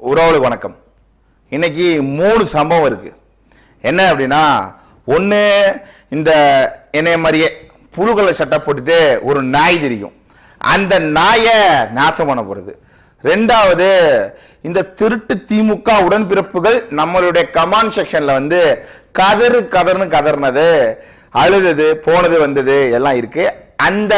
உறவுகளுக்கு வணக்கம். இன்னைக்கு மூணு சம்பவம் இருக்கு. என்ன அப்படின்னா ஒன்று இந்த என்னைய மாதிரியே புழுகளை சட்டை போட்டுட்டு ஒரு நாய் தெரியும். அந்த நாயை நாசம் பண்ண போகிறது ரெண்டாவது இந்த திருட்டு திமுக உடன்பிறப்புகள் நம்மளுடைய கமாண்ட் செக்ஷனில் வந்து கதறு கதர்னு கதர்னது அழுதது போனது வந்தது எல்லாம் இருக்குது அந்த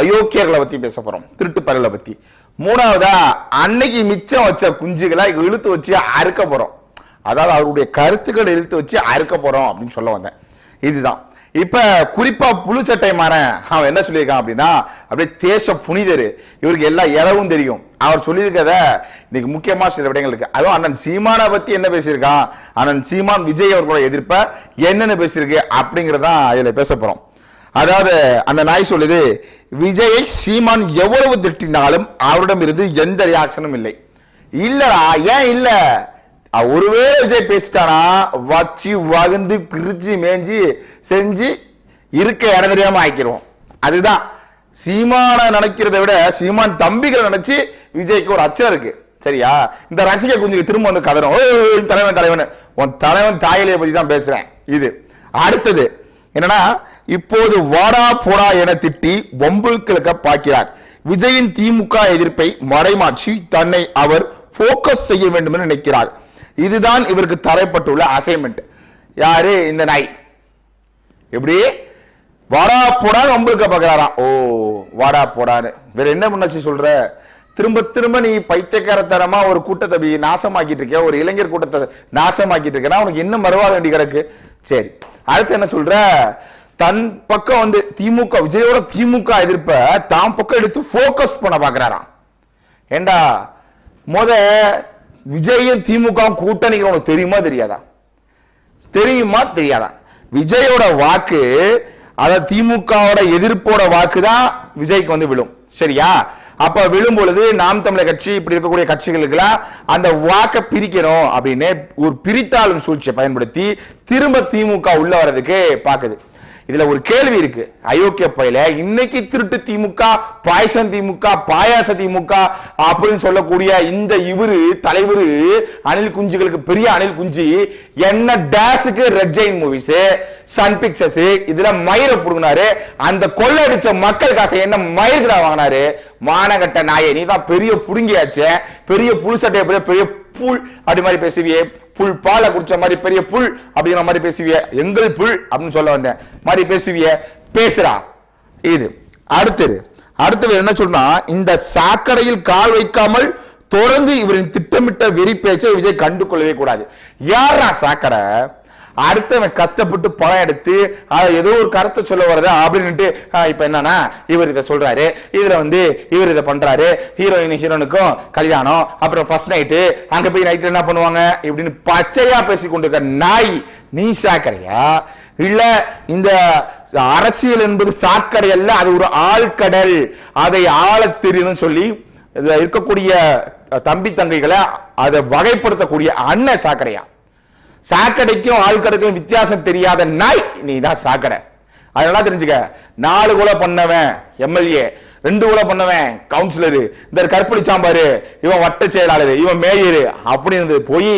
அயோக்கியர்களை பற்றி பேச போகிறோம் திருட்டு பரவலை பற்றி மூணாவதா அன்னைக்கு மிச்சம் வச்ச குஞ்சுகளை இழுத்து வச்சு அறுக்க போறோம். அதாவது அவருடைய கருத்துக்களை இழுத்து வச்சு அறுக்க போறோம் அப்படின்னு சொல்ல வந்தேன். இதுதான். இப்ப குறிப்பா புழுச்சட்டை மாறன் அவன் என்ன சொல்லியிருக்கான் அப்படின்னா அப்படியே தேச புனிதர். இவருக்கு எல்லா இடவும் தெரியும். அவர் சொல்லியிருக்கத இன்னைக்கு முக்கியமா சில விடயங்கள் இருக்கு. அதுவும் அண்ணன் சீமானை பத்தி என்ன பேசியிருக்கான்? அண்ணன் சீமான் விஜய் அவர்களோட எதிர்ப்ப என்னென்ன பேசியிருக்கு அப்படிங்கறதான் இதுல பேச போறோம். அதாவது அந்த நாய் சொல்லுது விஜயை சீமான் எவ்வளவு திட்டினாலும் அவரிடம் இருந்து எந்த ரியாக்ஷனும் இல்லை. இல்லடா ஏன் இல்ல? ஒருவேளை விஜய் பேசிட்டானா? வச்சு வகுந்து பிரிச்சு மேஞ்சி செஞ்சு இருக்க இடம் தெரியாம ஆக்கிடுவோம் அதுதான். சீமான நினைக்கிறத விட சீமான் தம்பிகளை நினைச்சு விஜய்க்கு ஒரு அச்சம் இருக்கு. சரியா? இந்த ரசிக குஞ்சுக்கு திரும்ப வந்து கதறும். தலைவன் தலைவன். உன் தலைவன் தாயிலையை பத்தி தான் பேசுறேன். இது. அடுத்தது. என்னன்னா இப்போது வாடா போடா என திட்டி வம்பு கிழக்க பார்க்கிறார் விஜயின் திமுக எதிர்ப்பை மறைமாற்றி தன்னை அவர் போக்கஸ் செய்ய வேண்டும் என நினைக்கிறார். இதுதான் இவருக்கு தரப்பட்டுள்ள அசைன்மெண்ட் யாரு? இந்த நாய். எப்படி? வாடா போடான்னு வம்புழுக்க பார்க்கறாராம் ஓ வாடா போடான்னு. வேற என்ன பண்ணாச்சு சொல்ற? திரும்ப திரும்ப நீ பைத்தியக்காரத்தனமா ஒரு கூட்டத்தை நாசமாக்கிட்டு இருக்க ஒரு இளைஞர் கூட்டத்தை நாசமாக்கிட்டு இருக்கனா உனக்கு என்ன மறுவாத வேண்டி கிடக்கு. சரி. அடுத்து என்ன சொல்ற? தன் பக்கம் வந்து திமுக விஜயோட திமுக எதிர்ப்ப தான் பக்கம் எடுத்து போக்கஸ் பண்ண பாக்குறாராம். ஏண்டா? முத விஜயும் திமுக கூட்டணிக்கு உனக்கு தெரியுமா தெரியாதா? தெரியுமா தெரியாதா? விஜயோட வாக்கு அத திமுகவோட எதிர்ப்போட வாக்கு தான் விஜய்க்கு வந்து விழும். சரியா? அப்ப விழும் பொழுது நாம் தமிழர் கட்சி இப்படி இருக்கக்கூடிய கட்சிகளுக்கெல்லாம் அந்த வாக்க பிரிக்கணும் அப்படின்னு ஒரு பிரித்தாளும் சூழ்ச்சியை பயன்படுத்தி திரும்ப திமுக உள்ள வர்றதுக்கு பாக்குது இதுல ஒரு கேள்வி இருக்கு. அயோக்கிய பயில இன்னைக்கு திருட்டு திமுக பாயசம் திமுக பாயாச திமுக அப்படின்னு சொல்லக்கூடிய இந்த இவரு தலைவரு அனில் குஞ்சுகளுக்கு பெரிய அனில் குஞ்சு என்ன டேஸுக்கு Red Giant Movies Sun Pictures இதுல மயிரை புடுங்கினாரு. அந்த கொள்ளடிச்ச மக்கள் காசை என்ன மயிர்கிடா வாங்கினாரு? மானகட்ட நாயே. நீ தான் பெரிய புடுங்கியாச்சே. பெரிய புழுசட்டைய பெரிய புல் அப்படி மாதிரி பேசுவியே. புல் பாலை குடிச்ச மாதிரி பெரிய புல் அப்படிங்கிற மாதிரி பேசுவிய. எங்கள் புல் அப்படின்னு சொல்ல வந்தேன். மாதிரி பேசுவிய. பேசுறா. இது. அடுத்தது. அடுத்தது என்ன சொன்னா இந்த சாக்கடையில் கால் வைக்காமல் தொடர்ந்து இவரின் திட்டமிட்ட வெறி பேச்சை விஜய் கண்டு கொள்ளவே கூடாது. யாரா சாக்கடை? அடுத்தவன் கஷ்டப்பட்டு படம் எடுத்து அதை ஏதோ ஒரு கருத்தை சொல்ல வர்றது அப்படின்ட்டு இப்போ என்னன்னா இவர் இதை சொல்றாரு. இதுல வந்து இவர் இதை பண்றாரு. ஹீரோயின் ஹீரோனுக்கும் கல்யாணம். அப்புறம் ஃபர்ஸ்ட் நைட்டு அங்க போய் நைட்டில் என்ன பண்ணுவாங்க? இப்படின்னு பச்சையா பேசி கொண்டிருக்க நாய் நீ சாக்கடையா? இல்ல இந்த அரசியல் என்பது சாக்கடை அல்ல அது ஒரு ஆழ்கடல். அதை ஆழத் தெரியும் சொல்லி இருக்கக்கூடிய தம்பி தங்கைகளை அதை வகைப்படுத்தக்கூடிய அண்ணன் சாக்கடையா? சாக்கடைக்கும் ஆழ்கடைக்கும் வித்தியாசம் தெரியாத நாய் நீ தான் சாக்கடை. அதனால தெரிஞ்சுக்க நாலு கொலை பண்ணவன் எம்எல்ஏ ரெண்டு கொலை பண்ணவன் கவுன்சிலரு இந்த கற்பழிச்சாம்பாரு இவன் வட்ட செயலாளர் இவன் அப்படி அப்படின்னு போய்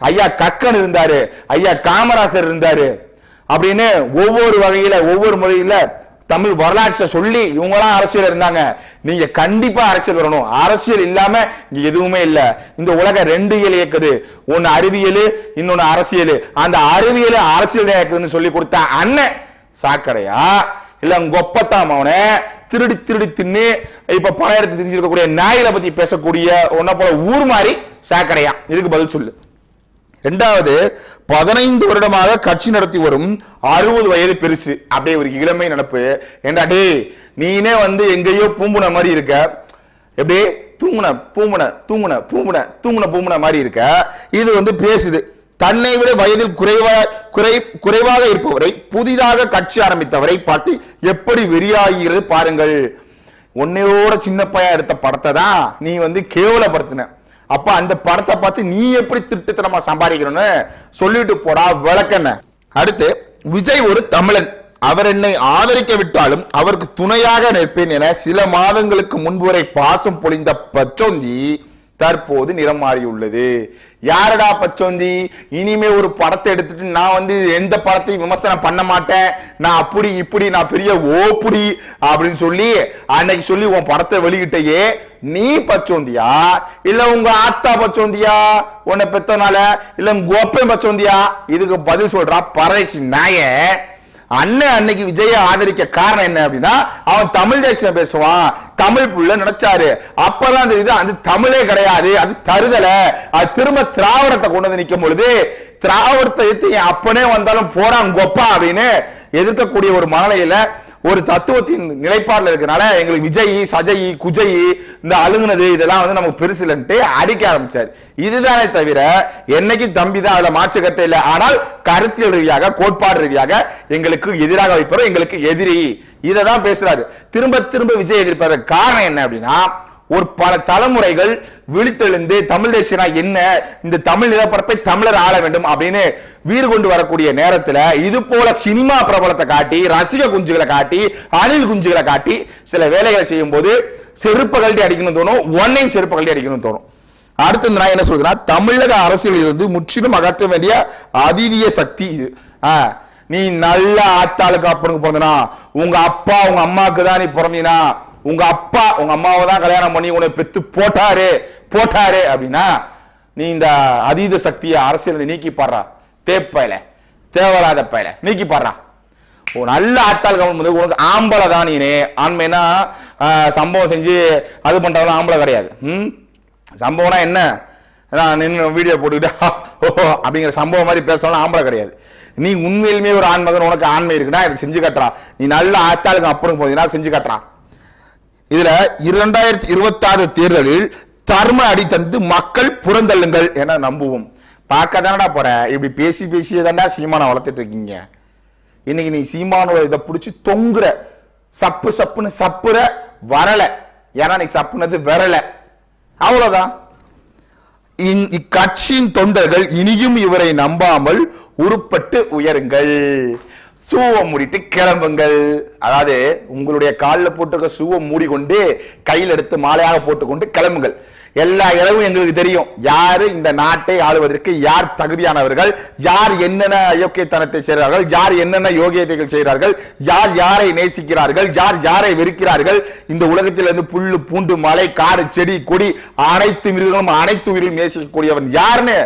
ஐயா கக்கன் இருந்தாரு ஐயா காமராசர் இருந்தாரு அப்படின்னு ஒவ்வொரு வகையில ஒவ்வொரு முறையில தமிழ் வரலாற்றை சொல்லி இவங்களாம் அரசியல் இருந்தாங்க. நீங்க கண்டிப்பா அரசியல் வரணும். அரசியல் இல்லாம இங்க எதுவுமே இல்ல. இந்த உலக ரெண்டு இயல் இயக்குது. ஒன்னு அறிவியல் இன்னொன்னு அரசியல். அந்த அறிவியல் அரசியல் இயக்குதுன்னு சொல்லி கொடுத்த அண்ணன் சாக்கடையா? இல்ல கொப்பத்தாம் அவனை? திருடி திருடி தின்னு இப்ப பணம் எடுத்து தெரிஞ்சிருக்கக்கூடிய நாயில பத்தி பேசக்கூடிய ஒன்ன போல ஊர் மாதிரி சாக்கடையா? இதுக்கு பதில் சொல்லு. ரெண்டாவது பதினைந்து வருடமாக கட்சி நடத்தி வரும் அறுபது வயது பெருசு. அப்படியே ஒரு இளமை நடப்பு. ஏண்டா டே நீனே வந்து எங்கேயோ பூம்புன மாதிரி இருக்க. எப்படி? தூங்குன பூமுன தூங்குன பூமுன தூங்குன பூமுன மாதிரி இருக்க. இது வந்து பேசுது. தன்னை விட வயதில் குறைவா குறை குறைவாக இருப்பவரை புதிதாக கட்சி ஆரம்பித்தவரை பார்த்து எப்படி வெறியாகிறது பாருங்கள். உன்னையோட சின்ன பையன் எடுத்த படத்தை தான் நீ வந்து கேவலப்படுத்தின. அப்ப அந்த படத்தை பார்த்து நீ எப்படி திருட்டுத்தனமா சம்பாதிக்கணும்னு சொல்லிட்டு போடா விளக்கண்ண. அடுத்து விஜய் ஒரு தமிழன். அவர் என்னை ஆதரிக்க விட்டாலும் அவருக்கு துணையாக நிற்பேன் என சில மாதங்களுக்கு முன்பு வரை பாசம் பொழிந்த பச்சோந்தி தற்போது நிறம் மாறியுள்ளது. யாரடா பச்சோந்தி? இனிமே ஒரு படத்தை எடுத்துட்டு நான் வந்து எந்த படத்தையும் விமர்சனம் பண்ண மாட்டேன். நான் அப்படி இப்படி நான் பெரிய ஓப்புடி அப்படின்னு சொல்லி அன்னைக்கு சொல்லி உன் படத்தை வெளியிட்டையே. நீ பச்சோந்தியா? இல்ல உங்க ஆத்தா பச்சோந்தியா? உன்னை பெத்தனால இல்ல உங்க ஒப்பன் பச்சோந்தியா? இதுக்கு பதில் சொல்றா பறைச்சி நாய அண்ணன் அன்னைக்கு விஜய ஆதரிக்க காரணம் என்ன அப்படின்னா அவன் தமிழ் தேசம் பேசுவான். தமிழ் புள்ள நினைச்சாரு. அப்பதான் தெரியுது அது தமிழே கிடையாது அது தருதல. அது திரும்ப திராவிடத்தை கொண்டு வந்து நிற்கும் பொழுது திராவிடத்தை எடுத்து என் அப்பனே வந்தாலும் போறான் கொப்பா அப்படின்னு எதிர்க்கக்கூடிய ஒரு மனநிலையில ஒரு தத்துவத்தின் நிலைப்பாடுல இருக்கிறனால எங்களுக்கு விஜய் சஜய் குஜய் இந்த அழுகுனது இதெல்லாம் வந்து நமக்கு பெருசுலன்ட்டு அடிக்க ஆரம்பிச்சார். இதுதானே தவிர என்னைக்கு தம்பி தான் அதுல மாற்று கருத்தை இல்லை. ஆனால் கருத்தியல் ரீதியாக கோட்பாடு ரீதியாக எங்களுக்கு எதிராக வைப்பவர் எங்களுக்கு எதிரி. இதை தான் பேசுறாரு. திரும்ப திரும்ப விஜய் எதிர்ப்பாரு காரணம் என்ன அப்படின்னா ஒரு பல தலைமுறைகள் விழித்தெழுந்து தமிழ் தேசியனா என்ன இந்த தமிழ் நிலப்பரப்பை தமிழர் ஆள வேண்டும் அப்படின்னு வீறு கொண்டு வரக்கூடிய நேரத்துல இது போல சினிமா பிரபலத்தை காட்டி ரசிக குஞ்சுகளை காட்டி அணில் குஞ்சுகளை காட்டி சில வேலைகளை செய்யும் போது செருப்பு கழட்டி அடிக்கணும்னு தோணும் ஒன்னையும் செருப்பு கழட்டி அடிக்கணும்னு தோணும். அடுத்து நான் என்ன சொல்றதுன்னா தமிழக அரசியலில் இருந்து முற்றிலும் அகற்ற வேண்டிய அதீதிய சக்தி இது. ஆ, நீ நல்ல ஆத்தாளுக்கு அப்பனுக்கு பிறந்தனா உங்க அப்பா உங்க அம்மாவுக்கு தான் நீ பிறந்தீனா உங்க அப்பா உங்க அம்மாவை தான் கல்யாணம் பண்ணி உன்னை பெத்து போட்டாரு போட்டாரு அப்படின்னா நீ இந்த அதீத சக்தியை அரசியல் நீக்கி பாடுறா. தேப்பையில தேவலாத பயில நீக்கி பாடுறா. ஓ நல்ல ஆத்தாள் கவனம் வந்து உனக்கு ஆம்பளை தான் நீனே. ஆண்மைனா சம்பவம் செஞ்சு அது பண்றவங்க ஆம்பளை கிடையாது. ம்? சம்பவம்னா என்ன? நான் நின்று வீடியோ போட்டுக்கிட்டு ஓஹோ அப்படிங்கிற சம்பவம் மாதிரி பேசலாம் ஆம்பளை கிடையாது. நீ உண்மையிலுமே ஒரு ஆண்மகன் உனக்கு ஆண்மை இருக்குன்னா இதை செஞ்சு கட்டுறா. நீ நல்ல ஆத்தாளுக்கு அப்புறம் போதீங்கன்னா செஞ்சு கட்டுறான் இதுல இரண்டாயிரத்தி இருபத்தி ஆறு தேர்தலில் தர்ம அடி தந்து மக்கள் புறந்தள்ளுங்கள் என நம்புவோம். பார்க்க தானடா போற? இப்படி பேசி பேசியே தாண்டா சீமானை வளர்த்துட்டு இருக்கீங்க. இன்னைக்கு நீ சீமானோட இதை பிடிச்சி தொங்குற. சப்பு சப்புன்னு சப்புற வரல. ஏன்னா நீ சப்புனது வரல. அவ்வளவுதான். இக்கட்சியின் தொண்டர்கள் இனியும் இவரை நம்பாமல் உருப்பட்டு உயருங்கள். சூவை மூடிட்டு கிளம்புங்கள். அதாவது உங்களுடைய காலில் போட்டுக்க சூவை மூடிக்கொண்டு கையில் எடுத்து மாலையாக போட்டுக்கொண்டு கிளம்புங்கள். எல்லா இடமும் எங்களுக்கு தெரியும். யார் இந்த நாட்டை ஆளுவதற்கு யார் தகுதியானவர்கள்? யார் என்னென்ன அயோக்கியத்தனத்தை செய்கிறார்கள்? யார் என்னென்ன யோகியத்தைகள் செய்கிறார்கள்? யார் யாரை நேசிக்கிறார்கள்? யார் யாரை வெறுக்கிறார்கள்? இந்த உலகத்திலிருந்து புல் புல்லு பூண்டு மலை காடு செடி கொடி அனைத்து மிருகங்களும் அனைத்து உயிரிலும் நேசிக்கக்கூடியவன் யாருன்னு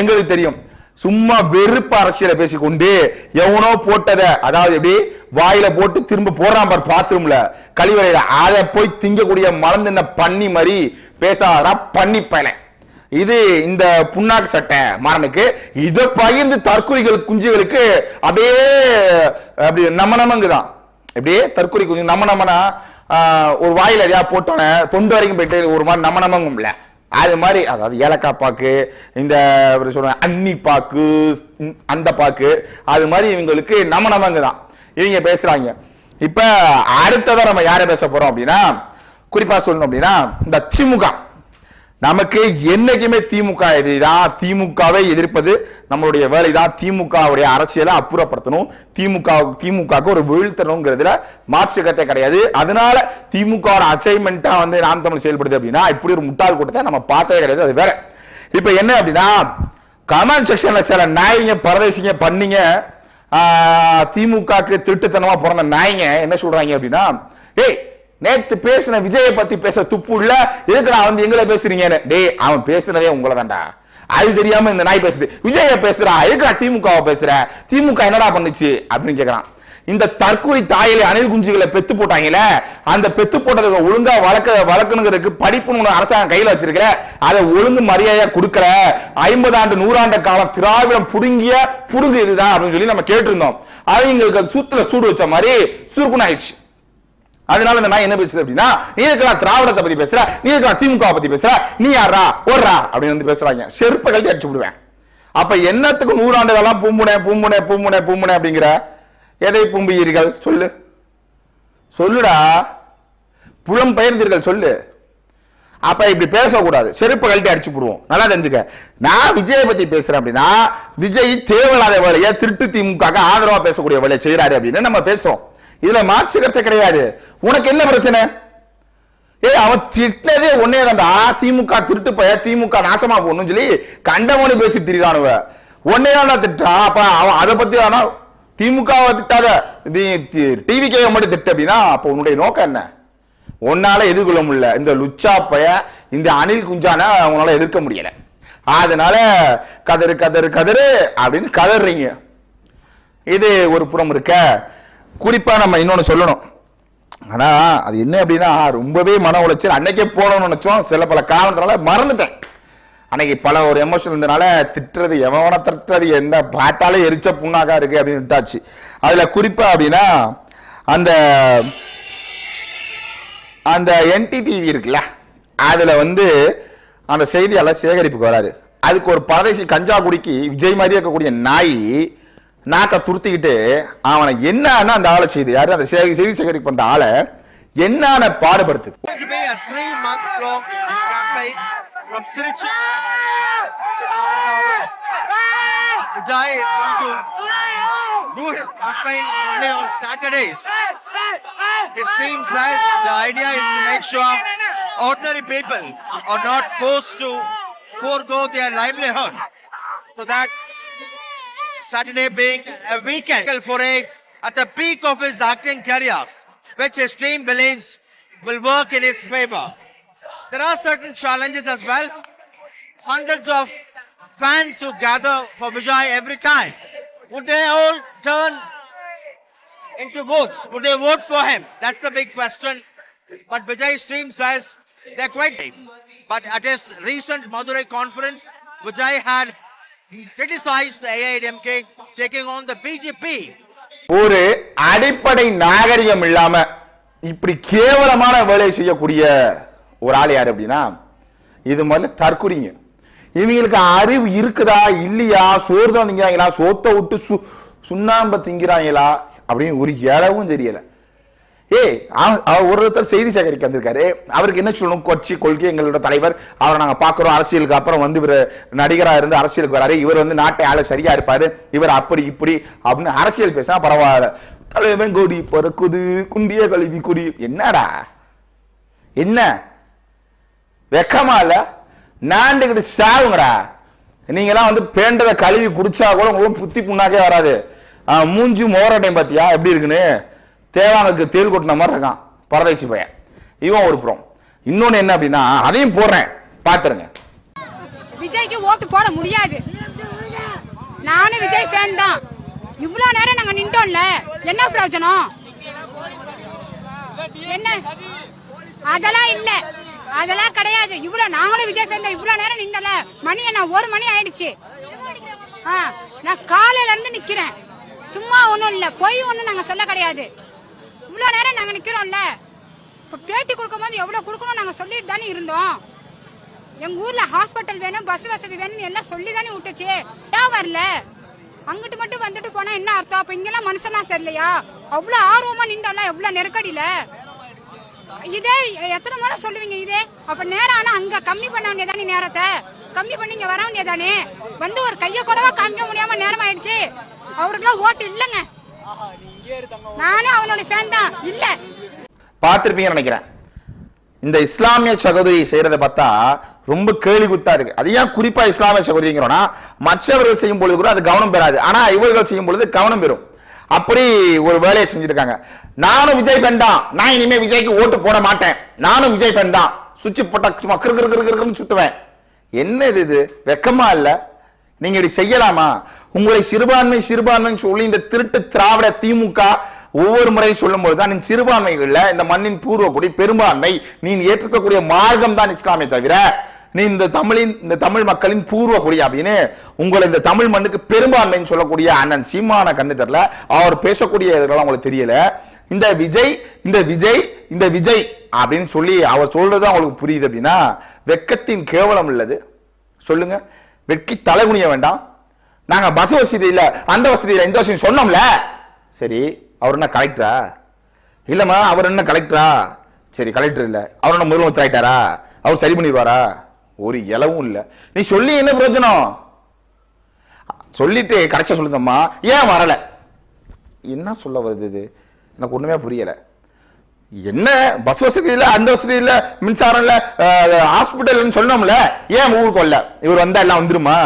எங்களுக்கு தெரியும். சும்மா வெறுப்பு அரசியலை பேசிக்கொண்டு எவனோ போட்டதை அதாவது எப்படி வாயில போட்டு திரும்ப போடுறான் பார் பாத்ரூம்ல. கழிவறையில அதை போய் திங்கக்கூடிய மறந்து என்ன பண்ணி மாதிரி பேசாதான் பண்ணி பயல இது இந்த புண்ணாக்கு சட்டை மாறனுக்கு. இதை பகிர்ந்து தற்கொலைகள் குஞ்சுகளுக்கு அப்படியே அப்படி நம்ம நமங்குதான் எப்படியே தற்கொலை குஞ்சு நம்ம நம்மனா ஒரு வாயில எதையா போட்டோன்னே தொண்டு வரைக்கும் போயிட்டு ஒரு மாதிரி நம்ம நமங்கும்ல அது மாதிரி அதாவது ஏலக்காய் பாக்கு இந்த ஒரு சொல்ற அன்னி பாக்கு அந்த பாக்கு அது மாதிரி இவங்களுக்கு நம்ம நமங்க தான். இவங்க பேசுறாங்க. இப்ப அடுத்ததான் நம்ம யாரை பேச போறோம் அப்படின்னா குறிப்பா சொல்லணும் அப்படின்னா இந்த திமுக. நமக்கு என்னைக்குமே திமுக எதிரிதான் திமுகவை எதிர்ப்பது நம்மளுடைய வேலைதான் திமுகவுடைய அரசியலை அப்புறப்படுத்தணும். திமுக திமுகவுக்கு ஒரு வீழ்த்தணுங்கிறதுல மாற்று கருத்தை கிடையாது. அதனால திமுக அசைன்மெண்டா வந்து நாம் தமிழ் செயல்படுது அப்படின்னா இப்படி ஒரு முட்டாள் கூட்டத்தை நம்ம பார்த்ததே கிடையாது அது வேற. இப்ப என்ன அப்படின்னா கமெண்ட் செக்ஷன்ல சில நாய்ங்க பரதேசிங்க பண்ணீங்க திமுகக்கு திருட்டுத்தனமா பிறந்த நாய்ங்க என்ன சொல்றாங்க அப்படின்னா ஏய் நேத்து பேசின விஜய பத்தி பேச துப்பு இல்ல எதுக்கு நான் வந்து எங்களை பேசுறீங்கன்னு? டேய் அவன் பேசுனதே உங்களை தான்டா அது தெரியாம இந்த நாய் பேசுது. விஜய பேசுறா எதுக்கு நான் திமுகவை பேசுற? திமுக என்னடா பண்ணுச்சு? அப்படின்னு கேக்குறான். இந்த தற்கொலை தாயில அணில் குஞ்சுகளை பெத்து போட்டாங்கல்ல அந்த பெத்து போட்டதை ஒழுங்கா வளர்க்க வளர்க்கணுங்கிறதுக்கு படிப்புன்னு ஒண்ணு அரசாங்கம் கையில வச்சிருக்கிற அதை ஒழுங்கு மரியாதையா கொடுக்கல. ஐம்பது ஆண்டு நூறாண்டு காலம் திராவிடம் புடுங்கிய புடுங்கு இதுதான் அப்படின்னு சொல்லி நம்ம கேட்டிருந்தோம். அவங்களுக்கு அது சூத்துல சூடு வச்ச மாதிரி சுருக்குன்னு ஆயிடுச்சு. அதனால இந்த நான் என்ன பேசுது அப்படின்னா நீ இருக்கலாம் திராவிடத்தை பத்தி பேசுற? நீ இருக்கலாம் திமுக பத்தி பேசுற? நீ யாரா ஓடுறா? அப்படின்னு வந்து பேசுறாங்க. செருப்பை கழட்டி அடிச்சு விடுவேன். அப்ப என்னத்துக்கு நூறாண்டுகள்லாம் பூம்புனே பூம்புனே பூம்புனே பூம்புனே அப்படிங்கிற? எதை பூம்புகிறீர்கள்? சொல்லு. சொல்லுடா. புலம் பெயர்ந்தீர்கள் சொல்லு. அப்ப இப்படி பேசக்கூடாது. செருப்பு கழட்டி அடிச்சு போடுவோம் நல்லா தெரிஞ்சுக்க. நான் விஜயை பத்தி பேசுறேன் அப்படின்னா விஜய் தேவையில்லாத வேலையை திருட்டு திமுக ஆதரவா பேசக்கூடிய வேலையை செய்யறாரு அப்படின்னு நம்ம பேசுறோம். இதுல மாற்று கருத்து கிடையாது. உனக்கு என்ன பிரச்சனை? ஏய் அவன் திட்டதே ஒன்னே தான்டா. திமுக திருட்டு பைய திமுக நாசமா போகணும்னு சொல்லி கண்டமோனி பேசி திரிதானுவ ஒன்னே தான்டா திட்டான் அப்ப அவன் அதை பத்தி ஆனா திமுக திட்டாத டிவி கே மட்டும் திட்ட அப்படின்னா அப்ப உன்னுடைய நோக்கம் என்ன? உன்னால எதிர்கொள்ள முடியல. இந்த லுச்சா பய இந்த அணில் குஞ்சான உன்னால எதிர்க்க முடியல. அதனால கதறு கதறு கதறு அப்படின்னு கதறீங்க. இது ஒரு புறம் இருக்க. குறிப்பாக நம்ம இன்னொன்று சொல்லணும். ஆனால் அது என்ன அப்படின்னா ரொம்பவே மன உளைச்சல். அன்னைக்கே போகணும்னு நினச்சோம். சில பல காரணத்தினால மறந்துட்டேன். அன்னைக்கு பல ஒரு எமோஷன் இருந்தனால திட்டுறது எவன திட்டுறது எந்த பார்த்தாலே எரிச்ச புண்ணாக இருக்குது அப்படின்னு விட்டாச்சு. அதில் குறிப்பாக அப்படின்னா அந்த அந்த என்டிடிவி இருக்குல்ல அதில் வந்து அந்த செய்தியாளர் சேகரிப்புக்கு வராரு. அதுக்கு ஒரு பரதேசி கஞ்சா குடிக்கு விஜய் மாதிரி இருக்கக்கூடிய நாய் நாக்க துருத்திக்கிட்டு அவனை என்னன்னு அந்த ஆளை செய்து யாரு அந்த செய்தி சேகரிப்பு அந்த ஆளை என்னன்னு பாடுபடுத்து going is going to do his campaign only on Saturdays. His team says the idea is to make sure ordinary people are not forced to forego their livelihood. So that Saturday being a weekend for a at the peak of his acting career, which his team believes will work in his favor. There are certain challenges as well. Hundreds of fans who gather for Vijay every time. Would they all turn into votes? Would they vote for him? That's the big question. But Vijay's team says they're quite deep. But at his recent Madurai conference, Vijay had criticized the AIDMK taking on the BJP. ஒரு அடிப்படை நாகரிகம் இல்லாம இப்படி கேவலமான வேலை செய்யக்கூடிய ஒரு ஆள் யார் அப்படின்னா இது முதல்ல தற்குறிங்க இவங்களுக்கு அறிவு இருக்குதா இல்லையா சோறு தான் திங்கிறாங்களா சோத்தை விட்டு சு சுண்ணாம்ப திங்கிறாங்களா அப்படின்னு ஒரு இளவும் தெரியலை ஏய் அவ- அவர் ஒருத்தர் செய்தி சேகரிக்க வந்திருக்காரு. அவருக்கு என்ன சொல்லணும்? கொச்சி கொள்கை எங்களோட தலைவர். அவரை நாங்கள் பார்க்குறோம். அரசியலுக்கு அப்புறம் வந்து இவர் நடிகராக இருந்து அரசியலுக்கு வராரு. இவர் வந்து நாட்டை ஆள சரியா இருப்பாரு. இவர் அப்படி இப்படி அப்படின்னு அரசியல் பேசினா பரவாயில்ல. தலைவன் கொடி பறக்குது குண்டிய கழுவி குடி. என்னடா? என்ன? வெக்கமா இல்ல? நாண்டுகிட்டு சாவுங்கடா. நீங்களாம் வந்து பேண்டதை கழுவி குடிச்சா கூட உங்களுக்கு புத்தி புண்ணாக்கே வராது. மூஞ்சி மோரட்டையும் பார்த்தியா எப்படி இருக்குன்னு? தேவானுக்கு தேல் கொட்டின மாதிரி இருக்கான். பரதேசி பையன். இவன் ஒரு புறம். இன்னொன்னு என்ன அப்படின்னா அதையும் போடுறேன். பாத்துருங்க. விஜய்க்கு ஓட்டு போட முடியாது. நானும் விஜய் ஃபேன் தான். இவ்வளவு நேரம் நாங்க நின்றோம்ல என்ன பிரயோஜனம்? என்ன? அதெல்லாம் இல்ல. அதெல்லாம் கிடையாது. இவ்வளவு நாங்களும் விஜய் ஃபேன் தான். இவ்வளவு நேரம் நின்றல மணி என்ன ஒரு மணி ஆயிடுச்சு. நான் காலையில இருந்து நிக்கிறேன். சும்மா ஒண்ணும் இல்ல. பொய் ஒண்ணும் நாங்க சொல்ல கிடையாது. இவ்வளோ நேரம் நாங்கள் நிற்கிறோம்ல இப்போ பேட்டி கொடுக்கும் போது எவ்வளவு கொடுக்கணும் நாங்கள் சொல்லிட்டு தானே இருந்தோம். எங்கள் ஊரில் ஹாஸ்பிட்டல் வேணும் பஸ் வசதி வேணும்னு எல்லாம் சொல்லி தானே விட்டுச்சு. ஏன் வரல? அங்கிட்டு மட்டும் வந்துட்டு போனால் என்ன அர்த்தம்? அப்போ இங்கெல்லாம் மனுஷனா தெரியலையா? அவ்வளோ ஆர்வமாக நின்றோம்ல எவ்வளோ நெருக்கடியில்? இதே எத்தனை முறை சொல்லுவீங்க இதே? அப்போ நேரம் ஆனால் அங்கே கம்மி பண்ண வேண்டியதானே நேரத்தை? கம்மி பண்ணி இங்கே வர வேண்டியதானே வந்து ஒரு கையை கூடவா காமிக்க முடியாமல் நேரம் ஆயிடுச்சு. அவருக்குலாம் ஓட்டு இல்லைங்க. நானும் அவனோட ஃபேன் தான். இல்ல. பார்த்திருப்பீங்கன்னு நினைக்கிறேன். இந்த இஸ்லாமிய சகோதரி செய்யறதை பார்த்தா ரொம்ப கேலி குத்தா இருக்கு. அது ஏன் குறிப்பா இஸ்லாமிய சகோதரிங்கிறோம்னா மற்றவர்கள் செய்யும் பொழுது கூட அது கவனம் பெறாது. ஆனா இவர்கள் செய்யும் பொழுது கவனம் பெறும். அப்படி ஒரு வேலையை செஞ்சிருக்காங்க. நானும் விஜய் ஃபேன் தான். நான் இனிமே விஜய்க்கு ஓட்டு போட மாட்டேன். நானும் விஜய் ஃபேன் தான். சுவிட்ச் போட்டா சும்மா கிரு கிரு கிரு கிருன்னு சுத்துவேன். என்ன இது இது? வெக்கமா இல்ல? நீங்க இப்படி செய்யலாமா? உங்களை சிறுபான்மை சிறுபான்மைன்னு சொல்லி இந்த திருட்டு திராவிட திமுக ஒவ்வொரு முறையும் சொல்லும்போது தான் நீ சிறுபான்மைகள்ல இந்த மண்ணின் பூர்வக்குடி பெரும்பான்மை நீ ஏற்றுக்கக்கூடிய மார்க்கம் தான் இஸ்லாமிய தவிர நீ இந்த தமிழின் இந்த தமிழ் மக்களின் பூர்வ குடி அப்படின்னு உங்களை இந்த தமிழ் மண்ணுக்கு பெரும்பான்மைன்னு சொல்லக்கூடிய அண்ணன் சீமான கண்ணு தெரியல அவர் பேசக்கூடிய இதெல்லாம் உங்களுக்கு தெரியல. இந்த விஜய் இந்த விஜய் இந்த விஜய் அப்படின்னு சொல்லி அவர் சொல்றது அவங்களுக்கு புரியுது அப்படின்னா வெக்கத்தின் கேவலம் உள்ளது. சொல்லுங்க. வெட்கி தலைகுனிய வேண்டாம். நாங்க பஸ் வசதி இல்ல அந்த வசதி இல்ல இந்த வசதி சொன்னோம்ல. சரி அவர் என்ன கலெக்டரா இல்லம்மா அவர் என்ன கலெக்டரா சரி கலெக்டர் இல்ல. அவர் என்ன முதலமைச்சர் ஆயிட்டாரா? அவர் சரி பண்ணிடுவாரா? ஒரு இலவும் இல்ல. நீ சொல்லி என்ன பிரயோஜனம்? சொல்லிட்டு கடைசியா சொல்லுங்கம்மா ஏன் வரல? என்ன சொல்ல வருது இது? எனக்கு ஒண்ணுமே புரியல. என்ன? பஸ் வசதி இல்ல அந்த வசதி இல்ல மின்சாரம் இல்ல ஹாஸ்பிட்டல்னு சொன்னோம்ல. ஏன் ஊருக்கு வரல? இவர் வந்தா எல்லாம் வந்துருமா?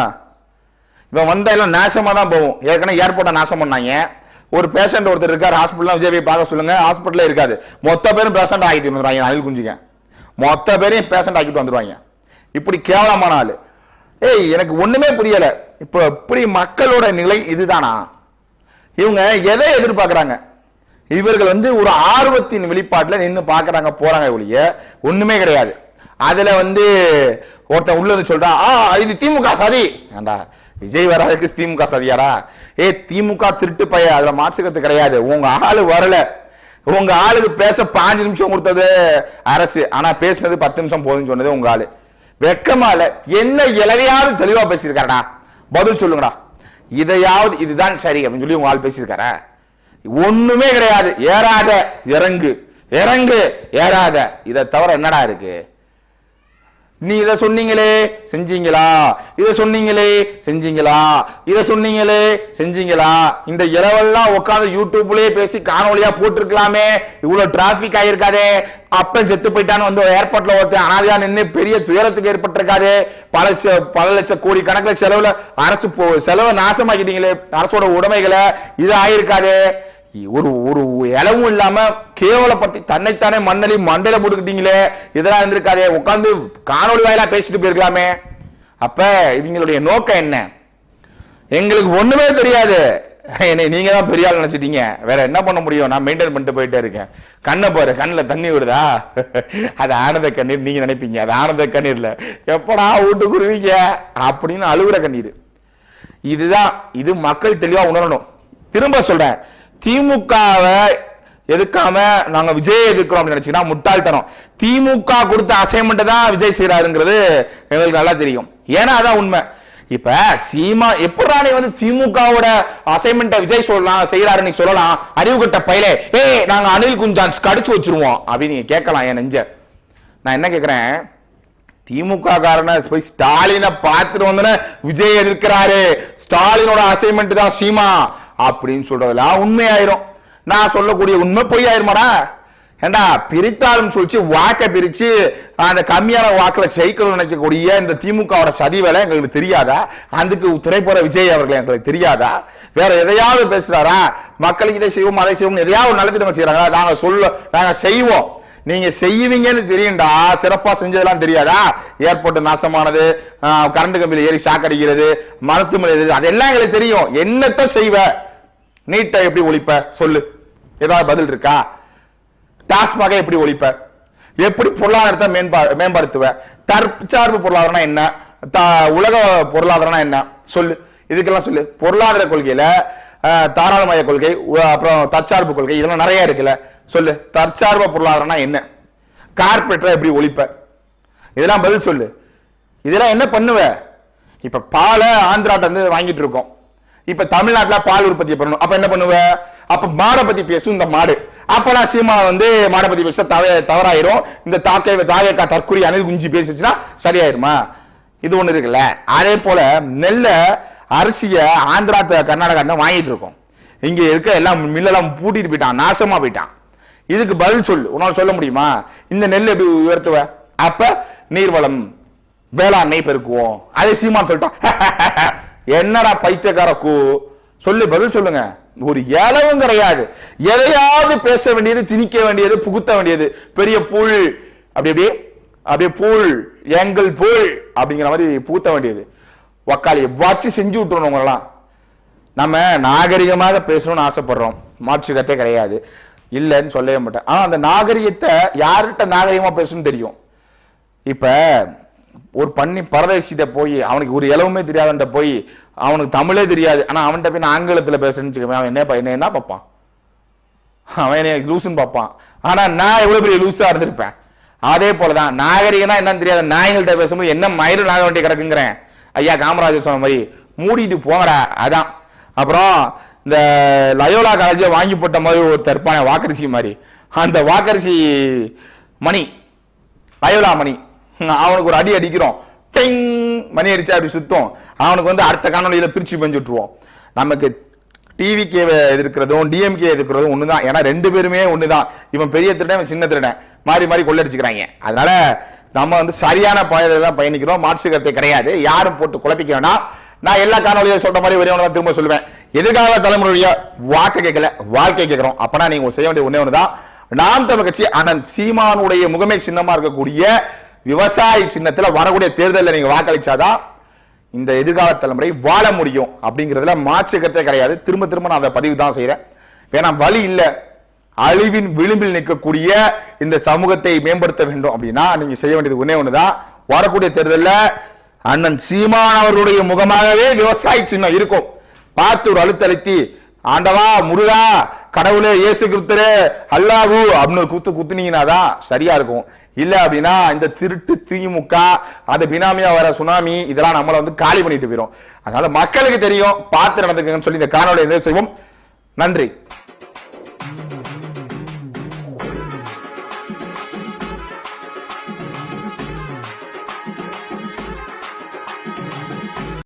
இவன் வந்தால் எல்லாம் நாசமாக தான் போகும். ஏற்கனவே ஏர்போர்ட்டை நாசம் பண்ணாங்க. ஒரு பேஷண்ட் ஒருத்தர் இருக்கார் ஹாஸ்பிட்டலாம் விஜய் போய் பார்க்க சொல்லுங்க. ஹாஸ்பிட்டலே இருக்காது. மொத்த பேரும் பேஷண்ட் ஆகிட்டு வந்துருவாங்க அனில் குஞ்சுங்க. மொத்த பேரையும் பேஷண்ட் ஆக்கிட்டு வந்துடுவாங்க இப்படி கேவலமான ஆள். ஏய் எனக்கு ஒன்றுமே புரியலை. இப்போ இப்படி மக்களோட நிலை இதுதானா? இவங்க எதை எதிர்பார்க்குறாங்க? இவர்கள் வந்து ஒரு ஆர்வத்தின் வெளிப்பாட்டில் நின்று பார்க்குறாங்க போகிறாங்க ஒழிய ஒன்றுமே கிடையாது. அதில் வந்து ஒருத்தன் உள்ளது வந்து ஆ இது திமுக சதி. ஏண்டா விஜய் வராதுக்கு திமுக சதியாடா ஏ திமுக திருட்டு பைய அதுல மாற்றுக்கிறது கிடையாது. உங்க ஆளு வரல. உங்க ஆளுக்கு பேச பாஞ்சு நிமிஷம் கொடுத்தது அரசு. ஆனா பேசுனது பத்து நிமிஷம் போதுன்னு சொன்னது உங்க ஆளு. வெக்கமா இல்ல. என்ன இலவையாவது தெளிவா பேசியிருக்காரடா? பதில் சொல்லுங்கடா. இதையாவது இதுதான் சரி அப்படின்னு சொல்லி உங்க ஆள் பேசியிருக்காரா? ஒண்ணுமே கிடையாது. ஏறாத இறங்கு. இறங்கு ஏறாத. இதை தவிர என்னடா இருக்கு? நீ இதை சொன்னீங்களே செஞ்சீங்களா? இதை சொன்னீங்களே செஞ்சீங்களா? இதை சொன்னீங்களே செஞ்சீங்களா? இந்த இரவெல்லாம் உட்காந்து யூடியூப்லயே பேசி காணொலியா போட்டிருக்கலாமே. இவ்வளவு டிராபிக் ஆயிருக்காதே. அப்பன் செத்து போயிட்டான்னு வந்து ஏர்போர்ட்ல ஒருத்தன் அனாதையா நின்று பெரிய துயரத்துக்கு ஏற்பட்டிருக்காது. பல பல லட்சம் கோடி கணக்குல செலவுல அரசு போ- செலவை நாசமாக்கிட்டீங்களே அரசோட உடைமைகளை. இது ஆயிருக்காது. ஒரு ஒரு இளவும் இல்லாம கேவலப்படுத்தி தன்னைத்தானே மண்ணலி மண்டையில போட்டுக்கிட்டீங்களே இதெல்லாம் இருந்திருக்காதே உட்காந்து காணொலி வாயிலா பேசிட்டு போயிருக்கலாமே. அப்ப இவங்களுடைய நோக்கம் என்ன? எங்களுக்கு ஒண்ணுமே தெரியாது. என்னை நீங்க தான் பெரிய ஆள் நினைச்சிட்டீங்க. வேற என்ன பண்ண முடியும்? நான் மெயின்டைன் பண்ணிட்டு போயிட்டே இருக்கேன். கண்ணை பாரு கண்ணில் தண்ணி விடுதா அது ஆனந்த கண்ணீர் நீங்க நினைப்பீங்க. அது ஆனந்த கண்ணீர்ல. எப்படா வீட்டுக்குருவீங்க அப்படின்னு அழுகுற கண்ணீர். இதுதான் இது மக்கள் தெளிவா உணரணும். திரும்ப சொல்றேன். திமுகவை எதுக்காம நாங்க விஜய் எதிர்க்கிறோம் அப்படின்னு நினைச்சீங்கன்னா முட்டாள்தனம். திமுக கொடுத்த அசைன்மெண்ட் தான் விஜய் செய்யறாருங்கிறது எங்களுக்கு நல்லா தெரியும். ஏன்னா அதான் உண்மை. இப்ப சீமா எப்படா நீ வந்து திமுகவோட அசைன்மெண்ட்டை விஜய் சொல்லலாம் செய்யறாரு நீ சொல்லலாம். அறிவு கட்ட பயிலே. ஏய் நாங்க அனில் குஞ்சான்ஸ் கடிச்சு வச்சிருவோம். அப்படின்னு நீங்க கேட்கலாம் என் நெஞ்ச. நான் என்ன கேக்குறேன் திமுக காரன போய் ஸ்டாலினை பார்த்துட்டு வந்தன விஜய் எதிர்க்கிறாரு. ஸ்டாலினோட அசைன்மெண்ட் தான் சீமா. அப்படின்னு சொல்றதெல்லாம் உண்மையாயிரும். நான் சொல்லக்கூடிய உண்மை பொய் ஆயிருமாடா ஏண்டா பிரித்தாலும் சொல்லிச்சு வாக்கை பிரித்து அந்த கம்மியான வாக்கில் ஜெயிக்கணும்னு நினைக்கக்கூடிய இந்த திமுகவோட சதி வேலை எங்களுக்கு தெரியாதா? அதுக்கு திரைப்பட விஜய் அவர்கள் எங்களுக்கு தெரியாதா? வேற எதையாவது பேசுறாரா? மக்களுக்கு இதை செய்வோம் அதை செய்வோம் எதையாவது நடத்திட்டு செய்யறாங்களா நாங்கள் சொல்ல நாங்கள் செய்வோம். நீங்க செய்வீங்கன்னு தெரியும்டா. சிறப்பா செஞ்சதெல்லாம் தெரியாதா? ஏர்போர்ட் நாசமானது கரண்ட் கம்பியில் ஏறி ஷாக் அடிக்கிறது மருத்துவமனை அதெல்லாம் எங்களுக்கு தெரியும். என்னத்த செய்வ? நீட்டை எப்படி ஒழிப்ப? சொல்லு. ஏதாவது பதில் இருக்கா? டாஸ்மாக எப்படி ஒழிப்ப? எப்படி பொருளாதாரத்தை மேம்பா மேம்படுத்துவ? தற்சார்பு பொருளாதாரம்னா என்ன? த- உலக பொருளாதாரம்னா என்ன? சொல்லு. இதுக்கெல்லாம் சொல்லு. பொருளாதார கொள்கையில தாராளமய கொள்கை அப்புறம் தற்சார்பு கொள்கை இதெல்லாம் நிறைய இருக்குல்ல. சொல்லு. தற்சார்பு பொருளாதாரம்னா என்ன? கார்பரேட்டரை எப்படி ஒழிப்ப? இதெல்லாம் பதில் சொல்லு. இதெல்லாம் என்ன பண்ணுவ? இப்ப பாலை ஆந்திராட்ட இருந்து வாங்கிட்டு இருக்கோம். இப்ப தமிழ்நாட்டுல பால் உற்பத்தி பண்ணணும். அப்ப என்ன பண்ணுவ? அப்ப மாடை பத்தி பேசும் இந்த மாடு. அப்ப சீமா வந்து மாடை பத்தி பேச தவ தவறாயிரும். இந்த தாக்கை தாயக்கா தற்கொலை அணில் குஞ்சு பேசிச்சுன்னா சரியாயிருமா? இது ஒண்ணு இருக்குல்ல. அதே போல நெல்லை அரிசிய ஆந்திரா த- கர்நாடகா தான் வாங்கிட்டு இருக்கோம். இங்க இருக்க எல்லாம் மில்லெல்லாம் பூட்டிட்டு போயிட்டான். நாசமா போயிட்டான். இதுக்கு பதில் சொல்லு. உன்னால சொல்ல முடியுமா? இந்த நெல் எப்படி உயர்த்துவ? அப்ப நீர்வளம் வேளாண்மை பெருக்குவோம். அதே சீமான் சொல்லிட்டான். என்னடா பைத்தியக்கார கூ? சொல்லு பதில் சொல்லுங்க. ஒரு இலவும் கிடையாது. எதையாவது பேச வேண்டியது திணிக்க வேண்டியது புகுத்த வேண்டியது. பெரிய புல். அப்படி அப்படியே அப்படியே புல். எங்கள் புல். அப்படிங்கிற மாதிரி புகுத்த வேண்டியது. வக்காளி வச்சு செஞ்சு விட்டுறணும் உங்களெல்லாம். நம்ம நாகரிகமாக பேசணும்னு ஆசைப்படுறோம். மாற்றுக்கத்தே கிடையாது. இல்லைன்னு சொல்லவே மாட்டேன். ஆனால் அந்த நாகரிகத்தை யார்கிட்ட நாகரிகமாக பேசணும்னு தெரியும்? இப்போ ஒரு பண்ணி பரதேசிட்ட போய் அவனுக்கு ஒரு இலவுமே தெரியாதன்ட்ட போய் அவனுக்கு தமிழே தெரியாது. ஆனால் அவன்கிட்ட போய் நான் ஆங்கிலத்தில் பேசுறேன்னு வச்சுக்கோங்க, அவன் என்ன என்ன என்ன பார்ப்பான்? அவன் என்னை லூசுன்னு பார்ப்பான். ஆனால் நான் எவ்வளோ பெரிய லூஸாக இருந்திருப்பேன். அதே போலதான் நாகரிகனா என்னன்னு தெரியாத நாய்கள்கிட்ட பேசும்போது என்ன மயிறு நாக வேண்டிய கிடக்குங்கிறேன். ஐயா காமராஜர் சொன்ன மாதிரி மூடிட்டு போங்கடா அதான். அப்புறம் இந்த லயோலா காலேஜை வாங்கி போட்ட மாதிரி ஒரு தற்பான வாக்கரிசி மாதிரி. அந்த வாக்கரிசி மணி லயோலா மணி. அவனுக்கு ஒரு அடி அடிக்கிறோம். டெங் மணி அடிச்சா அப்படி சுத்தம். அவனுக்கு வந்து அடுத்த காணொலியில் பிரிச்சு பஞ்சு விட்டுருவோம். நமக்கு டிவிகே எதிர்க்கிறதும் டிஎம்கே எதிர்க்கிறதும் தான் ஏன்னா ரெண்டு பேருமே ஒன்று தான் இவன் பெரிய திருடன் இவன் சின்ன திருடன். மாறி மாறி கொள்ளடிச்சுக்கிறாங்க. அதனால நம்ம வந்து சரியான பாதையில தான் பயணிக்கிறோம். மாற்று கருத்தை கிடையாது. யாரும் போட்டு குழப்பிக்க வேணாம். நான் எல்லா காணொலியும் சொல்ற மாதிரி ஒரே ஒன்று திரும்ப சொல்லுவேன். எதிர்கால தலைமுறைய வாக்கு கேட்கல? வாழ்க்கை கேட்கிறோம். அப்பனா நீங்க செய்ய வேண்டிய ஒன்று ஒன்று தான் நாம் தமிழ் கட்சி அண்ணன் சீமானுடைய முகமே சின்னமா இருக்கக்கூடிய விவசாய சின்னத்தில் வரக்கூடிய தேர்தலில் நீங்கள் வாக்களிச்சாதான் இந்த எதிர்கால தலைமுறை வாழ முடியும் அப்படிங்கிறதுல மாற்று கருத்தே கிடையாது. திரும்ப திரும்ப நான் அதை பதிவு தான் செய்கிறேன் ஏன்னா வழி இல்லை. அழிவின் விளிம்பில் நிற்கக்கூடிய இந்த சமூகத்தை மேம்படுத்த வேண்டும் அப்படின்னா நீங்கள் செய்ய வேண்டியது உணவு ஒன்று தான் வரக்கூடிய தேர்தலில் அண்ணன் சீமான் அவர்களுடைய முகமாகவே விவசாய சின்னம் இருக்கும். பார்த்து ஒரு அழுத்தழுத்தி ஆண்டவா முருகா கடவுளே இயேசு கிறிஸ்தரே அல்லாஹு அப்படின்னு ஒரு குத்து குத்துனீங்கன்னா தான் சரியா இருக்கும். இல்ல அப்படின்னா இந்த திருட்டு திமுக அந்த பினாமியா வர சுனாமி இதெல்லாம் நம்மளை வந்து காலி பண்ணிட்டு போயிடும் அதனால மக்களுக்கு தெரியும் பார்த்து நடந்துக்கங்கன்னு சொல்லி இந்த காணொலி செய்வோம். நன்றி.